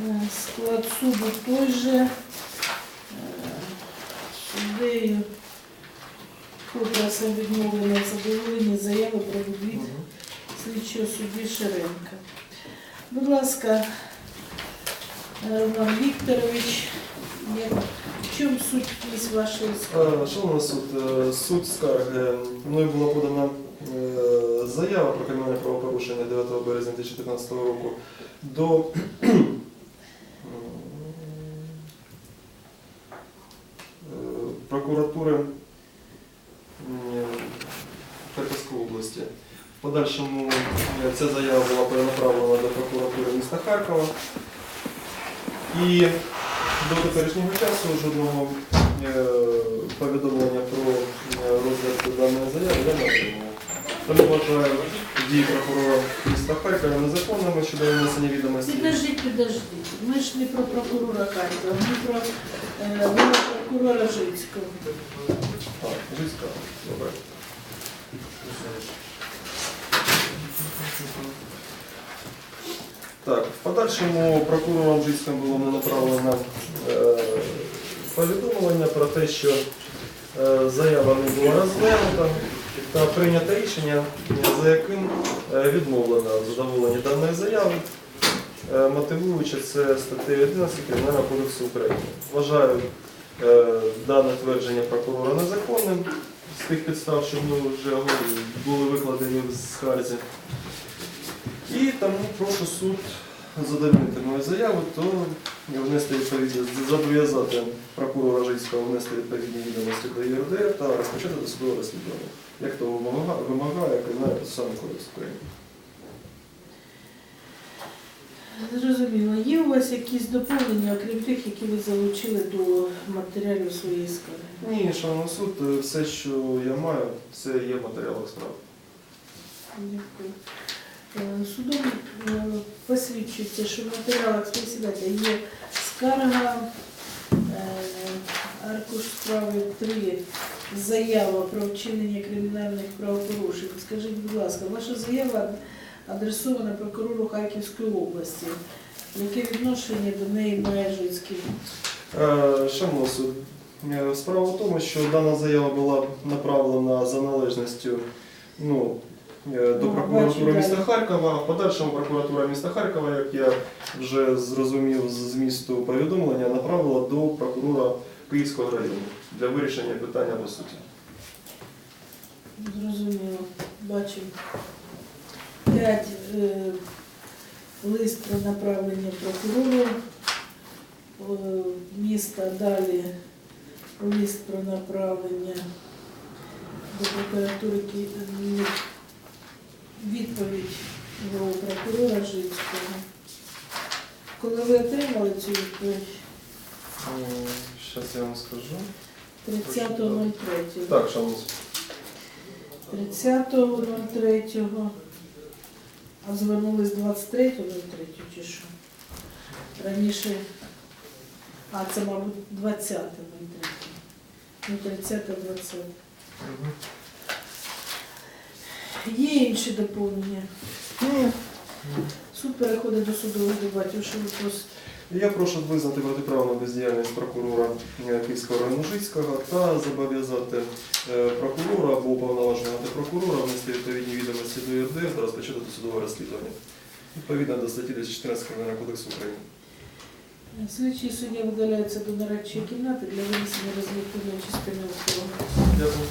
Склад суду той же. Е, Суддею Кудраса відмовлено задоволення заяви про відвід слідчого судді Шеренка. Будь ласка, е, Роман Вікторович, як, в чому суть вашої скарги? Е, Шановний суд, суть скарги. Мною була подана заява про кримінальне правопорушення 9 березня 2015 року до е, прокуратури Харківської області. В подальшому ця заява була перенаправлена до прокуратури міста Харкова. І до теперішнього часу жодного е, повідомлення про розгляд даної заяви я не отримав. Тому вважаю дії прокурора міста Харкова незаконними щодо внесення відомостей. Підождіть, підождіть. Ми ж не про прокурора Харкова, ми про е, прокурора Жицького. А, Жицька. Добре. Так, в подальшому прокурором Жицьким було направлено е, повідомлення про те, що е, заява не була розглянута та прийнято рішення, за яким е, відмовлено в задоволенні даної заяви, е, мотивуючи це статтею 11 Кримінального кодексу України. Вважаю дане твердження прокурора незаконним з тих підстав, що ми вже були викладені в скарзі. І тому прошу суд задовольнити мою заяву, то внести відповідні, зобов'язати прокурора Жицького внести відповідні відомості до ЄРДР та розпочати досудове розслідування, як того вимагає, вимагає Кримінальний процесуальний кодекс України. Зрозуміло. Є у вас якісь доповнення, окрім тих, які ви залучили до матеріалів своєї скарги? Ні, шановний суд, е, все, що я маю, це є в матеріалах справи. Дякую. Е, Судом е, посвідчується, що в матеріалах співсідателя є скарга, е, аркуш справи 3, заява про вчинення кримінальних правопорушень. Скажіть, будь ласка, ваша заява адресована прокурору Харківської області. Яке відношення до неї має Жицький? Е, Шановний суд, е, справа в тому, що дана заява була направлена за належністю ну, е, до Ну, прокуратури міста. Харкова. В подальшому прокуратура міста Харкова, як я вже зрозумів з змісту повідомлення, направила до прокурора Київського району для вирішення питання по суті. Зрозуміло, бачимо. П'ять е, лист про направлення прокурору е, міста, далі лист про направлення до прокуратури відповідь голови прокурора Жицького. Коли ви отримали цю відповідь? Зараз я вам скажу. 30.03. Так, шановний 30.03. А звернулись 23, до 3 чи що? Раніше. А, це, мабуть, 20.03. Ну, 30, а 20. Мгм. Є інші доповнення? Суд переходить до судових дебатів, що ви. Я прошу визнати протиправну бездіяльність прокурора е, Київського району Жицького та зобов'язати е, прокурора або уповноваженого прокурора внести відповідні відомості до ЄРДР та розпочати досудове розслідування. Відповідно до статті 214 Кримінального кодексу України. Слідчий суддя видаляється до нарадчої кімнати для винесення результативної частини особи. Дякую.